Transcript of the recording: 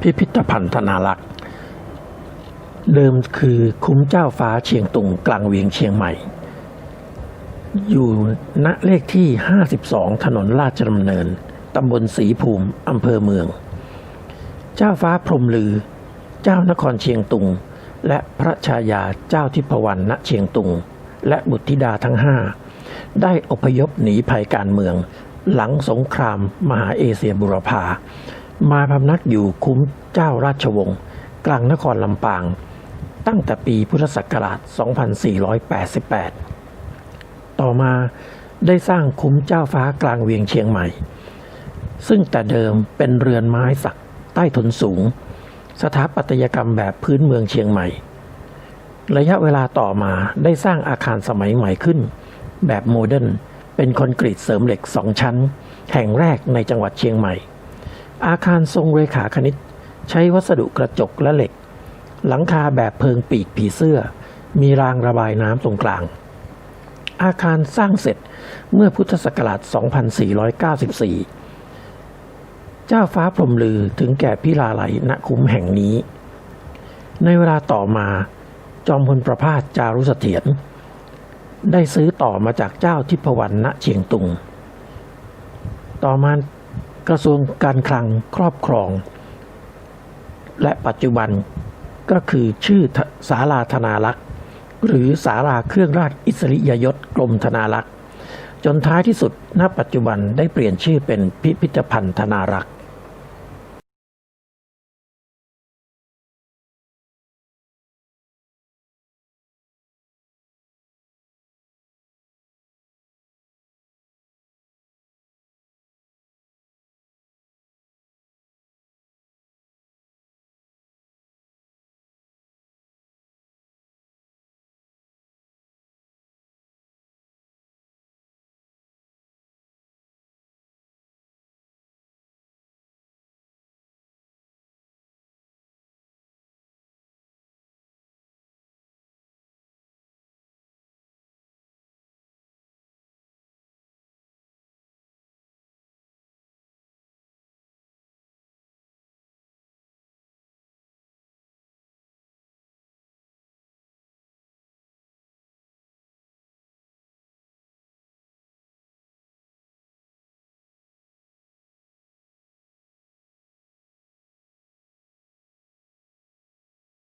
พิพิธภัณฑ์ธนารักษ์ เดิมคือคุ้มเจ้าฟ้าเชียงตุงกลางเวียงเชียงใหม่ อยู่ณเลขที่ 52 ถนนราชดำเนิน ตำบลศรีภูมิ อำเภอเมือง เจ้าฟ้าพรมลือ เจ้านครเชียงตุง และพระชายาเจ้าทิพวรรณณเชียงตุง และบุตรธิดาทั้งห้าได้อพยพหนีภัยการเมือง หลังสงครามมหาเอเชียบุรพา มาพำนักอยู่คุ้มเจ้าราชวงศ์กลางนครลำปาง ตั้งแต่ปีพุทธศักราช 2488 ต่อมาได้สร้างคุ้มเจ้าฟ้ากลางเวียงเชียงใหม่ ซึ่งแต่เดิมเป็นเรือนไม้สักใต้ถนสูง สถาปัตยกรรมแบบพื้นเมืองเชียงใหม่ ระยะเวลาต่อมาได้สร้างอาคารสมัยใหม่ขึ้น แบบโมเดิร์นเป็นคอนกรีตเสริมเหล็กสองชั้น แห่งแรกในจังหวัดเชียงใหม่ อาคารทรงเรขาคณิต ใช้วัสดุกระจกและเหล็ก หลังคาแบบเพิงปีกผีเสื้อ มีรางระบายน้ำตรงกลาง อาคารสร้างเสร็จเมื่อพุทธศักราช 2494 เจ้าฟ้าพรมลือถึงแก่พิลาไหลณคุ้มแห่งนี้ ในเวลาต่อมาจอมพลประพาสจารุเถียรได้ซื้อต่อมาจากเจ้าทิพวรรณณเชียงตุง ต่อมา กระทรวงการคลังครอบครอง และปัจจุบันก็คือชื่อศาลาธนารักษ์ หรือศาลาเครื่องราชอิสริยยศกรมธนารักษ์ จนท้ายที่สุดณปัจจุบันได้เปลี่ยนชื่อเป็นพิพิธภัณฑ์ธนารักษ์